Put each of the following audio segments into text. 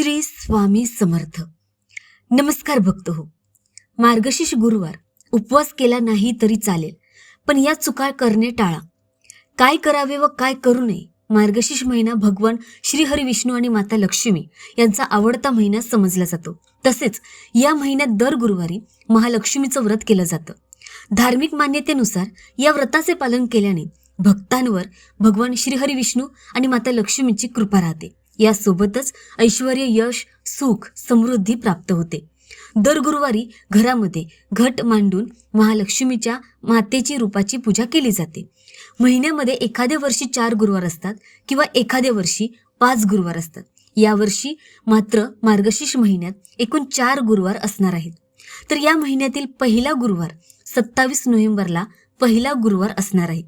श्री स्वामी समर्थ. नमस्कार भक्त हो मार्गशीर्ष गुरुवार. उपवास केला नाही तरी चालेल पण या चुका करणे टाळा. काय करावे व काय करू नये मार्गशीर्ष महिना भगवान श्रीहरी विष्णू आणि माता लक्ष्मी यांचा आवडता महिना समजला जातो. तसेच या महिन्यात दर गुरुवारी महालक्ष्मीचं व्रत केलं जातं. धार्मिक मान्यतेनुसार या व्रताचे पालन केल्याने भक्तांवर भगवान श्रीहरी विष्णू आणि माता लक्ष्मीची कृपा राहते. यासोबतच ऐश्वर यश सुख समृद्धी प्राप्त होते. दर गुरुवारी घरामध्ये घट मांडून महालक्ष्मीच्या मातेची रूपाची पूजा केली जाते. महिन्यामध्ये एखाद्या वर्षी चार गुरुवार असतात किंवा एखाद्या वर्षी पाच गुरुवार असतात. यावर्षी मात्र मार्गशीर्ष महिन्यात एकूण चार गुरुवार असणार आहेत. तर या महिन्यातील पहिला गुरुवार सत्तावीस नोव्हेंबरला पहिला गुरुवार असणार आहे.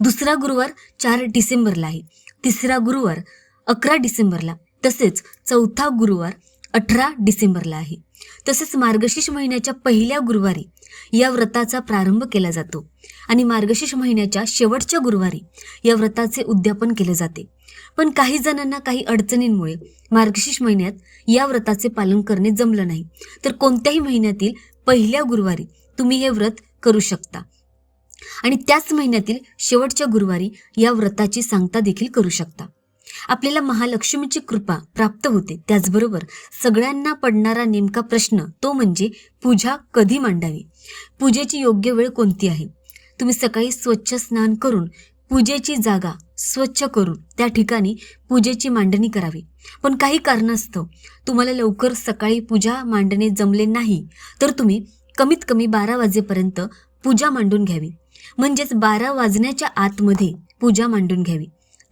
दुसरा गुरुवार चार डिसेंबरला आहे. तिसरा गुरुवार अकरा डिसेंबरला. तसेच चौथा गुरुवार अठरा डिसेंबरला आहे. तसेच मार्गशीर्ष महिन्याच्या पहिल्या गुरुवारी या व्रताचा प्रारंभ केला जातो. आणि मार्गशीर्ष महिन्याच्या शेवटच्या गुरुवारी या व्रताचे उद्यापन केले जाते. पण काही जणांना काही अडचणींमुळे मार्गशीर्ष महिन्यात या व्रताचे पालन करणे जमलं नाही. तर कोणत्याही महिन्यातील पहिल्या गुरुवारी तुम्ही हे व्रत करू शकता. आणि त्याच महिन्यातील शेवटच्या गुरुवारी या व्रताची सांगता देखील करू शकता. आपल्याला महालक्ष्मीची कृपा प्राप्त होते. त्याचबरोबर सगळ्यांना पडणारा नेमका प्रश्न तो म्हणजे पूजा कधी मांडावी? पूजेची योग्य वेळ कोणती आहे? तुम्ही सकाळी स्वच्छ स्नान करून पूजेची जागा स्वच्छ करून त्या ठिकाणी पूजेची मांडणी करावी. पण काही कारणास्तव तुम्हाला लवकर सकाळी पूजा मांडणे जमले नाही तर तुम्ही कमीत कमी बारा वाजेपर्यंत पूजा मांडून घ्यावी. म्हणजेच बारा वाजण्याच्या आतमध्ये पूजा मांडून घ्यावी.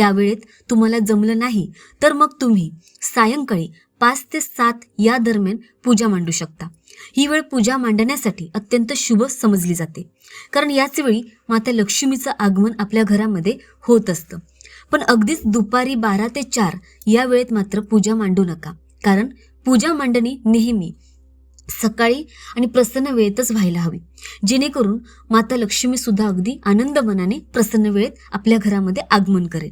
त्यावेळेत तुम्हाला जमलं नाही तर मग तुम्ही सायंकाळी पाच ते सात या दरम्यान पूजा मांडू शकता. ही वेळ पूजा मांडण्यासाठी अत्यंत शुभ समजली जाते. कारण याच वेळी माता लक्ष्मीचं आगमन आपल्या घरामध्ये होत असतं. पण अगदीच दुपारी बारा ते चार या वेळेत मात्र पूजा मांडू नका. कारण पूजा मांडणी नेहमी सकाळी आणि प्रसन्न वेळेतच व्हायला हवी. जेणेकरून माता लक्ष्मी सुद्धा अगदी आनंद मनाने प्रसन्न वेळेत आपल्या घरामध्ये आगमन करेल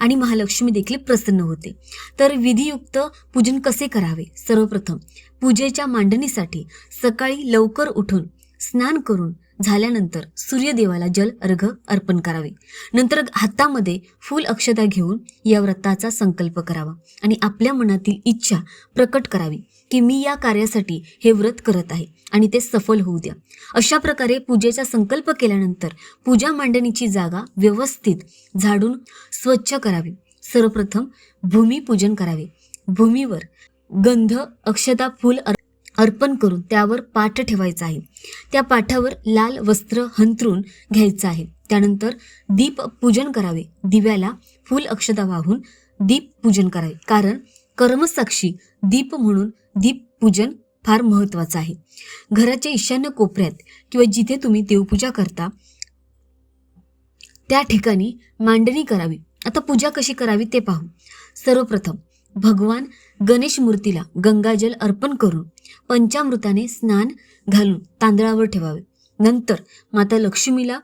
आणि महालक्ष्मी देखील प्रसन्न होते. तर विधियुक्त पूजन कसे करावे? सर्वप्रथम पूजेच्या मांडणीसाठी सकाळी लवकर उठून स्नान करून झाल्यानंतर सूर्यदेवाला जल अर्घ अर्पण करावे. नंतर हातामध्ये फूल अक्षता घेऊन या व्रताचा संकल्प करावा आणि आपल्या मनातील इच्छा प्रकट करावी की मी या कार्यासाठी हे व्रत करत आहे आणि ते सफल होऊ द्या. अशा प्रकारे पूजेचा संकल्प केल्यानंतर पूजा मांडणीची जागा व्यवस्थित झाडून स्वच्छ करावी. सर्वप्रथम भूमिपूजन करावे. भूमीवर गंध अक्षता फूल अर्पण करून त्यावर पाठ ठेवायचा आहे. त्या पाठावर लाल वस्त्र हंतरून घ्यायचं आहे. त्यानंतर दीप पूजन करावे. दिव्याला फुल अक्षता वाहून दीप पूजन करावे. कारण कर्मसाक्षी दीप म्हणून दीप पूजन फार महत्त्वाचं आहे. घराच्या ईशान्य कोपऱ्यात किंवा जिथे तुम्ही देवपूजा करता त्या ठिकाणी मांडणी करावी. आता पूजा कशी करावी ते पाहू. सर्वप्रथम भगवान गणेश मूर्तीला गंगाजल अर्पण करून पंचामृताने स्नान घालून तांदळावर ठेवावे. नंतर माता लक्ष्मीला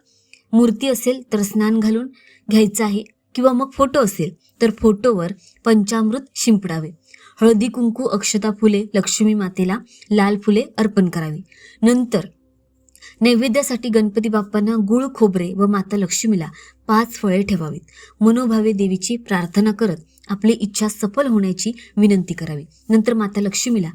मूर्ती असेल तर स्नान घालून घ्यायचं आहे किंवा मग फोटो असेल तर फोटोवर पंचामृत शिंपडावे. हळदी कुंकू अक्षता फुले लक्ष्मी मातेला लाल फुले अर्पण करावी. नंतर नैवेद्यासाठी गणपती बाप्पांना गुळ खोबरे व माता लक्ष्मीला पाच फळे ठेवावीत. मनोभावे देवीची प्रार्थना करत आपली इच्छा सफल होण्याची विनंती करावी. नंतर माता लक्ष्मीला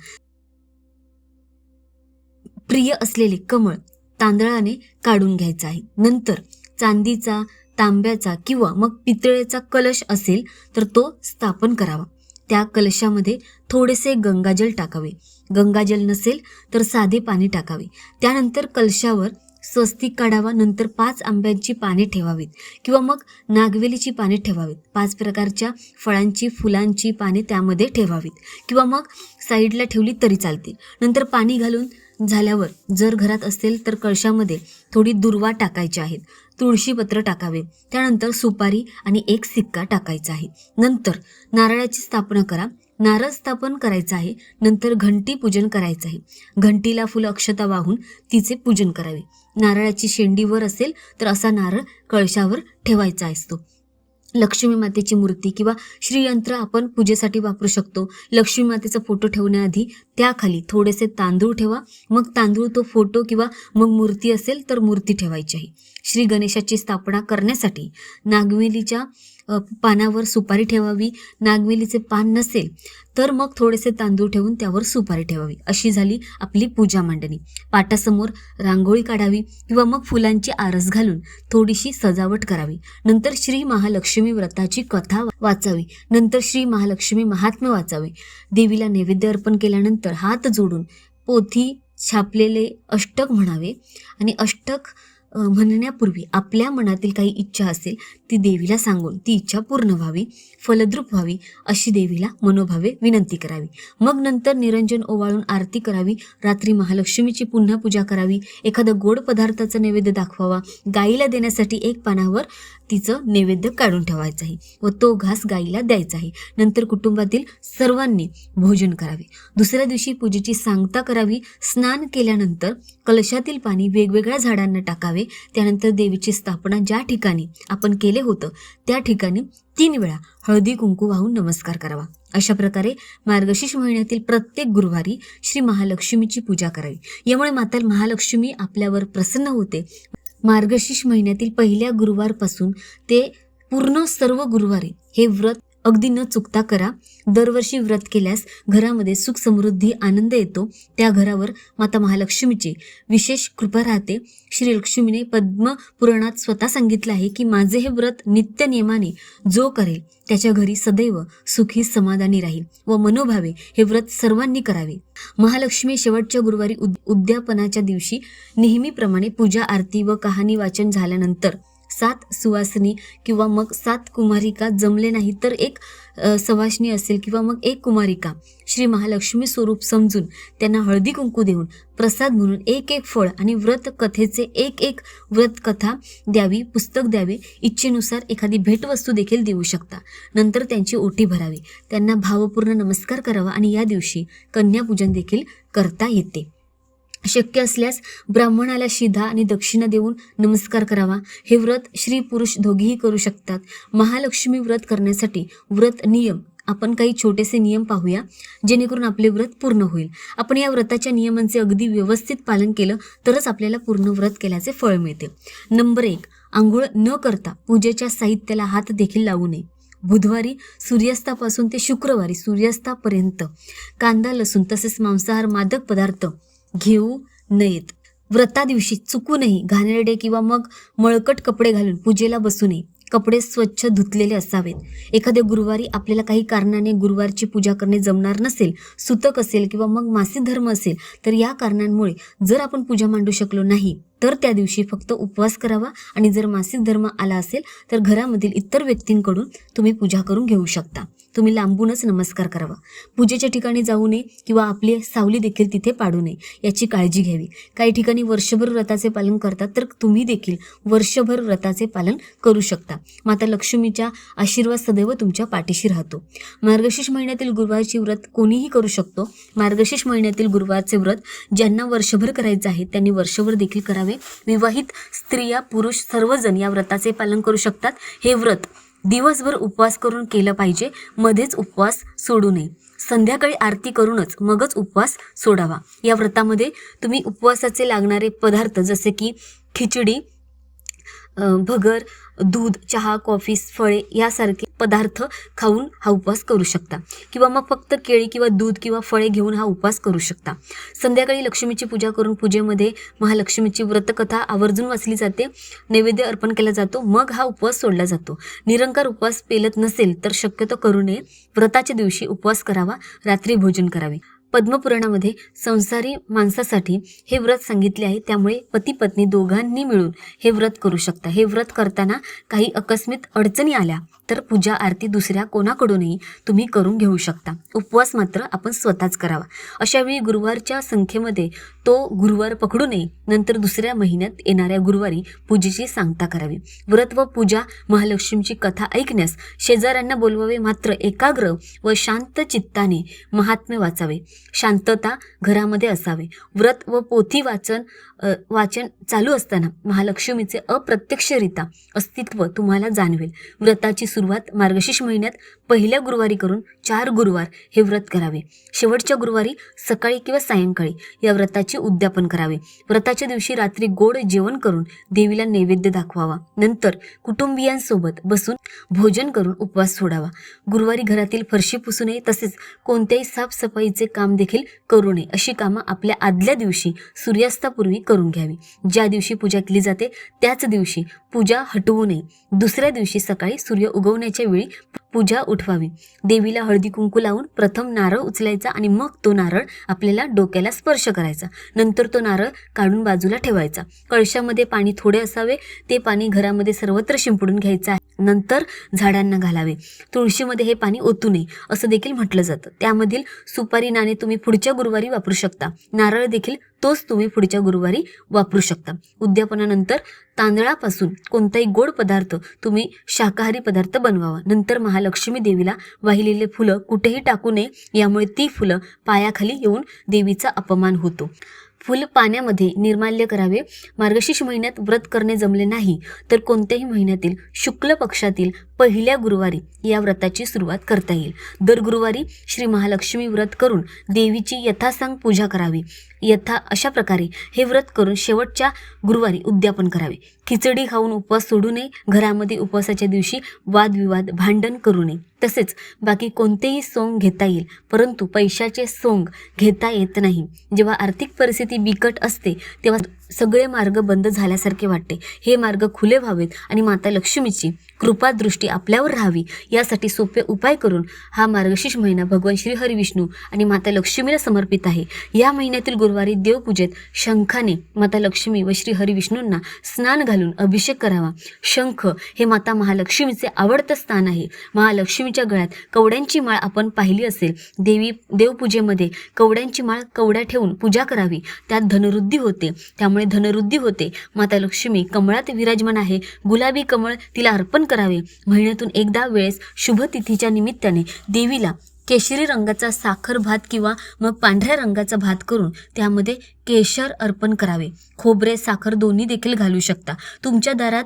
प्रिय असलेले कमळ तांदळाने काढून घ्यायचं आहे. नंतर चांदीचा तांब्याचा किंवा मग पितळेचा कलश असेल तर तो स्थापन करावा. त्या कलशामध्ये थोडेसे गंगाजल टाकावे. गंगाजल नसेल तर साधे पाणी टाकावे. त्यानंतर कलशावर स्वस्तिक काढावा नंतर पाच आंब्यांची पाने ठेवावीत किंवा मग नागवेलीची पाने ठेवावीत. पाच प्रकारच्या फळांची फुलांची पाने त्यामध्ये ठेवावीत किंवा मग साईडला ठेवली तरी चालते नंतर पाणी घालून झाल्यावर जर घरात असेल तर कळशामध्ये थोडी दुर्वा टाकायची आहेत. तुळशीपत्र टाकावे. त्यानंतर सुपारी आणि एक सिक्का टाकायचा आहे. नंतर नारळाची स्थापना करा. नारळ स्थापन करायचं आहे. नंतर घंटी पूजन करायचं आहे. घंटीला फुल अक्षता वाहून तिचे पूजन करावे. नारळाची शेंडी वर असेल तर असा नारळ कळशावर ठेवायचा असतो. लक्ष्मी मातेची मूर्ती किंवा श्रीयंत्र आपण पूजेसाठी वापरू शकतो. लक्ष्मी मातेचा फोटो ठेवण्याआधी त्याखाली थोडेसे तांदूळ ठेवा. मग तांदूळ तो फोटो किंवा मग मूर्ती असेल तर मूर्ती ठेवायची आहे. श्री गणेशाची स्थापना करण्यासाठी नागवेलीच्या पानावर सुपारी ठेवावी नागवेलीचे पान नसेल तर मग थोडेसे तांदूळ ठेवून त्यावर सुपारी ठेवावी. अशी झाली आपली पूजा मांडणी. पाटासमोर रांगोळी काढावी किंवा मग फुलांची आरस घालून थोडीशी सजावट करावी. नंतर श्री महालक्ष्मी व्रताची कथा वाचावी. नंतर श्री महालक्ष्मी महात्म्य वाचावे. देवीला नैवेद्य अर्पण केल्यानंतर हात जोडून पोथी छापलेले अष्टक म्हणावे आणि अष्टक म्हणण्यापूर्वी आपल्या मनातील काही इच्छा असेल ती देवीला सांगून ती इच्छा पूर्ण व्हावी फलद्रूप व्हावी अशी देवीला मनोभावे विनंती करावी. मग नंतर निरंजन ओवाळून आरती करावी रात्री महालक्ष्मीची पुन्हा पूजा करावी एखादा गोड पदार्थाचा नैवेद्य दाखवावा गाईला देण्यासाठी एक पानावर तिचं नैवेद्य काढून ठेवायचं आहे व तो घास गाईला द्यायचा आहे नंतर कुटुंबातील सर्वांनी भोजन करावे. दुसऱ्या दिवशी पूजेची सांगता करावी. स्नान केल्यानंतर कलशातील पाणी वेगवेगळ्या झाडांना टाकावे. त्यानंतर देवीची स्थापना ज्या ठिकाणी आपण केले होतं त्या ठिकाणी तीन वेळा हळदी कुंकू वाहून नमस्कार करावा. अशा प्रकारे मार्गशीर्ष महिन्यातील प्रत्येक गुरुवारी श्री महालक्ष्मीची पूजा करावी. यामुळे माता महालक्ष्मी आपल्यावर प्रसन्न होते. मार्गशीर्ष महिन्यातील पहिल्या गुरुवारपासून ते पूर्ण सर्व गुरुवारी हे व्रत अगदी न चुकता करा. दरवर्षी व्रत केल्यास घरामध्ये सुख समृद्धी आनंद येतो. त्या घरावर माता महालक्ष्मीची विशेष कृपा राहते. श्री लक्ष्मीने पद्म पुराणात स्वतः सांगितलं आहे की माझे हे व्रत नित्य नियमाने जो करेल त्याच्या घरी सदैव सुखी समाधानी राहील व मनोभावे हे व्रत सर्वांनी करावे. महालक्ष्मी शेवटच्या गुरुवारी उद उद्यापनाच्या दिवशी नेहमीप्रमाणे पूजा आरती व कहाणी वाचन झाल्यानंतर सात सुवासिनी किंवा मग सात कुमारिका जमले नाही तर एक अ, असेल किंवा मग एक कुमारिका श्री महालक्ष्मी स्वरूप समजून त्यांना हळदी कुंकू देऊन प्रसाद म्हणून एक एक फळ आणि व्रत कथेचे एक एक व्रत कथा द्यावी पुस्तक द्यावे इच्छेनुसार एखादी भेटवस्तू देखील देऊ शकता. नंतर त्यांची ओटी भरावी. त्यांना भावपूर्ण नमस्कार करावा आणि या दिवशी कन्यापूजन देखील करता येते. शक्य असल्यास ब्राह्मणाला शिधा आणि दक्षिणा देऊन नमस्कार करावा. हे व्रत श्री पुरुष दोघेही करू शकतात. महालक्ष्मी व्रत करण्यासाठी व्रत नियम आपण काही छोटेसे नियम पाहूया जेणेकरून आपले व्रत पूर्ण होईल. आपण या व्रताच्या नियमांचे अगदी व्यवस्थित पालन केलं तरच आपल्याला पूर्ण व्रत केल्याचे फळ मिळते. नंबर एक आंघोळ न करता पूजेच्या साहित्याला हात देखील लावू नये. बुधवारी सूर्यास्तापासून ते शुक्रवारी सूर्यास्तापर्यंत कांदा लसूण तसेच मांसाहार मादक पदार्थ घेऊ नयेत. व्रता दिवशी चुकूनही घाणेरडे किंवा मग मळकट कपडे घालून पूजेला बसू नये कपडे स्वच्छ धुतलेले असावेत. एखाद्या गुरुवारी आपल्याला काही कारणाने गुरुवारची पूजा करणे जमणार नसेल सुतक असेल किंवा मग मासिक धर्म असेल तर या कारणांमुळे जर आपण पूजा मांडू शकलो नाही तर त्या दिवशी फक्त उपवास करावा आणि जर मासिक धर्म आला असेल तर घरामधील इतर व्यक्तींकडून तुम्ही पूजा करून घेऊ शकता. तुम्ही लांबूनच नमस्कार करावा. पूजेच्या ठिकाणी जाऊ नये किंवा आपली सावली देखील तिथे पाडू नये याची काळजी घ्यावी. काही ठिकाणी वर्षभर व्रताचे पालन करतात तर तुम्ही देखील वर्षभर व्रताचे पालन करू शकता. माता लक्ष्मीच्या आशीर्वाद सदैव तुमच्या पाठीशी राहतो. मार्गशीर्ष महिन्यातील गुरुवारची व्रत कोणीही करू शकतो. मार्गशीर्ष महिन्यातील गुरुवारचे व्रत ज्यांना वर्षभर करायचं आहे त्यांनी वर्षभर देखील करावे. विवाहित स्त्रिया पुरुष सर्वजण या व्रताचे पालन करू शकतात. हे व्रत दिवसभर उपवास करून केलं पाहिजे मध्येच उपवास सोडू नये. संध्याकाळी आरती करूनच मगच उपवास सोडावा. या व्रतामध्ये तुम्ही उपवासाचे लागणारे पदार्थ जसे की खिचडी भगर दूध चहा कॉफी फळे यासारखे पदार्थ खाऊन हा उपवास करू शकता. किंवा मग फक्त केळी किंवा दूध किंवा फळे घेऊन हा उपवास करू शकता. संध्याकाळी लक्ष्मीची पूजा करून पूजेमध्ये महालक्ष्मीची व्रतकथा आवर्जून वाचली जाते. नैवेद्य अर्पण केला जातो. मग हा उपवास सोडला जातो. निरंकार उपवास पेलत नसेल तर शक्यतो करू नये व्रताच्या दिवशी उपवास करावा. रात्री भोजन करावे. पद्मपुराणामध्ये संसारी माणसासाठी हे व्रत सांगितले आहे. त्यामुळे पती पत्नी दोघांनी मिळून हे व्रत करू शकता. हे व्रत करताना काही अकस्मित अडचणी आल्या. तर पूजा आरती दुसऱ्या कोणाकडूनही तुम्ही करून घेऊ शकता. उपवास मात्र आपण स्वतःच करावा. अशावेळी गुरुवारच्या संख्येमध्ये तो गुरुवार पकडू नये नंतर दुसऱ्या महिन्यात येणाऱ्या गुरुवारी पूजेची सांगता करावी. व्रत व पूजा महालक्ष्मीची कथा ऐकण्यास शेजाऱ्यांना बोलवावे मात्र एकाग्र व शांत चित्ताने महात्म्य वाचावे. शांतता घरामध्ये असावे. व्रत व पोथी वाचन वाचन चालू असताना महालक्ष्मीचे अप्रत्यक्षरित्या अस्तित्व तुम्हाला जाणवेल. व्रताची सुरुवात मार्गशीर्ष महिन्यात पहिल्या गुरुवारी करून चार गुरुवार हे व्रत करावे. शेवटच्या गुरुवारी सकाळी किंवा सायंकाळी या व्रताचे उद्यापन करावे. व्रताच्या दिवशी रात्री गोड जेवण करून देवीला नैवेद्य दाखवावा. नंतर कुटुंबियांसोबत बसून भोजन करून उपवास सोडावा. गुरुवारी घरातील फरशी पुसू नये तसेच कोणत्याही साफसफाईचे काम देखील करू नये अशी कामं आपल्या आदल्या दिवशी सूर्यास्तापूर्वी करून घ्यावी. ज्या दिवशी पूजा केली जाते त्याच दिवशी पूजा हटवू नये. दुसऱ्या दिवशी सकाळी सूर्य उगवण्याच्या वेळी पूजा उठवावी. देवीला हळदी कुंकू लावून प्रथम नारळ उचलायचा आणि मग तो नारळ आपल्याला डोक्याला स्पर्श करायचा. नंतर तो नारळ काढून बाजूला ठेवायचा. कळशामध्ये पाणी थोडे असावे ते पाणी घरामध्ये सर्वत्र शिंपडून घ्यायचं आहे. नंतर झाडांना घालावे. तुळशीमध्ये हे पाणी ओतू नये असं देखील म्हटलं जातं. त्यामधील सुपारी नाणे तुम्ही पुढच्या गुरुवारी वापरू शकता. नारळ देखील तोच तुम्ही पुढच्या गुरुवारी वापरू शकता. उद्यापनानंतर तांदळापासून कोणताही गोड पदार्थ तुम्ही शाकाहारी पदार्थ बनवावा. नंतर महालक्ष्मी देवीला वाहिलेले फुलं कुठेही टाकू नये यामुळे ती फुलं पायाखाली येऊन देवीचा अपमान होतो. फुल पाण्यामध्ये निर्माल्य करावे. मार्गशीर्ष महिन्यात व्रत करणे जमले नाही तर कोणत्याही महिन्यातील शुक्ल पक्षातील पहिल्या गुरुवारी या व्रताची सुरुवात करता येईल. दर गुरुवारी श्री महालक्ष्मी व्रत करून देवीची यथासांग पूजा करावी. यथा अशा प्रकारे हे व्रत करून शेवटच्या गुरुवारी उद्यापन करावे. खिचडी खाऊन उपवास सोडू नये. घरामध्ये उपवासाच्या दिवशी वादविवाद भांडण करू नये. तसेच बाकी कोणतेही सोंग घेता येईल परंतु पैशाचे सोंग घेता येत नाही. जेव्हा आर्थिक परिस्थिती बिकट असते तेव्हा सगळे मार्ग बंद झाल्यासारखे वाटते. हे मार्ग खुले व्हावेत आणि माता लक्ष्मीची कृपादृष्टी आपल्यावर राहावी. यासाठी सोपे उपाय करून हा मार्गशीर्ष महिना भगवान श्री हरिविष्णू आणि माता लक्ष्मीला समर्पित आहे. या महिन्यातील गुरुवारी देवपूजेत शंखाने माता लक्ष्मी व श्री हरिविष्णूंना स्नान घालून अभिषेक करावा. शंख हे माता महालक्ष्मीचे आवडतं स्थान आहे. महालक्ष्मीच्या गळ्यात कवड्यांची माळ आपण पाहिली असेल. देवी देवपूजेमध्ये कवड्यांची माळ कवड्या ठेवून पूजा करावी. त्यात धनवृद्धी होते. त्यामुळे धनवृद्धी होते. माता लक्ष्मी कमळात विराजमान आहे. गुलाबी कमळ तिला अर्पण करावे. महिन्यातून एकदा वेळेस शुभ तिथीच्या निमित्ताने देवीला केशरी रंगाचा साखर भात किंवा मग पांढऱ्या रंगाचा भात करून त्यामध्ये केशर अर्पण करावे. खोबरे साखर दोन्ही देखील घालू शकता. तुमच्या दारात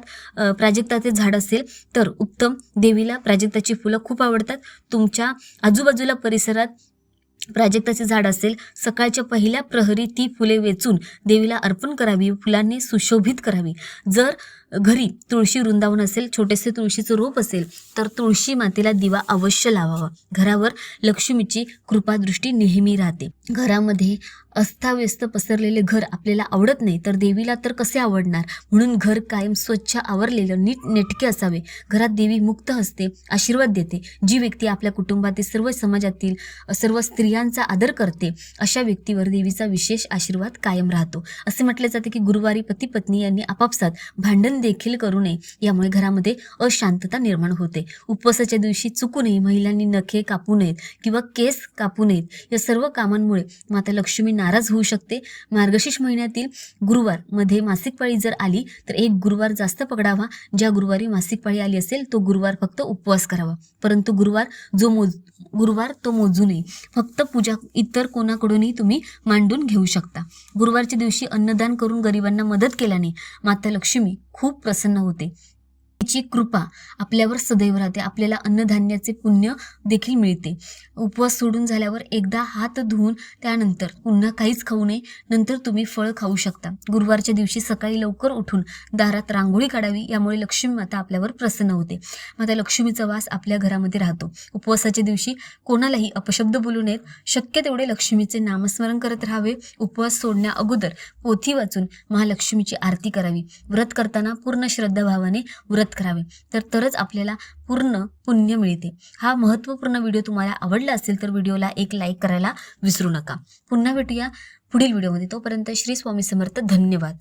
प्राजक्ताचे झाड असेल तर उत्तम. देवीला प्राजक्ताची फुलं खूप आवडतात. तुमच्या आजूबाजूला परिसरात प्राजक्ताचे झाड असेल सकाळच्या पहिल्या प्रहरी ती फुले वेचून देवीला अर्पण करावी फुलांनी सुशोभित करावी. जर घरी तुळशी वृंदावन असेल छोटेसे तुळशीचं रोप असेल तर तुळशी मातेला दिवा अवश्य लावावा. घरावर लक्ष्मीची कृपादृष्टी नेहमी राहते. घरामध्ये अस्ताव्यस्त पसरलेले घर आपल्याला आवडत नाही तर देवीला तर कसे आवडणार? म्हणून घर कायम स्वच्छ आवरलेलं नीट नेटके असावे. घरात देवी मुक्त असते आशीर्वाद देते. जी व्यक्ती आपल्या कुटुंबातील सर्व समाजातील सर्व स्त्री स्त्रियांचा आदर करते अशा व्यक्तीवर देवीचा विशेष आशीर्वाद कायम राहतो. असे म्हटले जाते की गुरुवारी पती पत्नी यांनी आपापसात भांडण देखील करू नये यामुळे घरामध्ये अशांतता निर्माण होते. उपवासाच्या दिवशी चुकूनही महिलांनी नखे कापू नयेत किंवा केस कापू नयेत या सर्व कामांमुळे माता लक्ष्मी नाराज होऊ शकते. मार्गशीर्ष महिन्यातील गुरुवारमध्ये मासिक पाळी जर आली तर एक गुरुवार जास्त पकडावा. ज्या गुरुवारी मासिक पाळी आली असेल तो गुरुवार फक्त उपवास करावा. परंतु गुरुवार जो मोज गुरुवार तो मोजू नये. फक्त पूजा इतर कोणाकडूनही तुम्ही मांडून घेऊ शकता. गुरुवारच्या दिवशी अन्नदान करून गरिबांना मदत केल्याने माता लक्ष्मी खूप प्रसन्न होते. तिची कृपा आपल्यावर सदैव राहते. आपल्याला अन्नधान्याचे पुण्य देखील मिळते. उपवास सोडून झाल्यावर एकदा हात धुवून त्यानंतर पुन्हा काहीच खाऊ नये. नंतर तुम्ही फळ खाऊ शकता. गुरुवारच्या दिवशी सकाळी लवकर उठून दारात रांगोळी काढावी यामुळे लक्ष्मी माता आपल्यावर प्रसन्न होते. माता लक्ष्मीचा वास आपल्या घरामध्ये राहतो. उपवासाच्या दिवशी कोणालाही अपशब्द बोलू नयेत. शक्य तेवढे लक्ष्मीचे नामस्मरण करत राहावे. उपवास सोडण्या अगोदर पोथी वाचून महालक्ष्मीची आरती करावी. व्रत करताना पूर्ण श्रद्धाभावाने व्रत करावे. तर तरच आपल्याला पूर्ण पुण्य मिळते. हा महत्त्वपूर्ण व्हिडिओ तुम्हाला आवडला असेल तर व्हिडिओला एक लाईक करायला विसरू नका. पुन्हा भेटूया पुढील व्हिडिओमध्ये. तोपर्यंत श्री स्वामी समर्थ. धन्यवाद.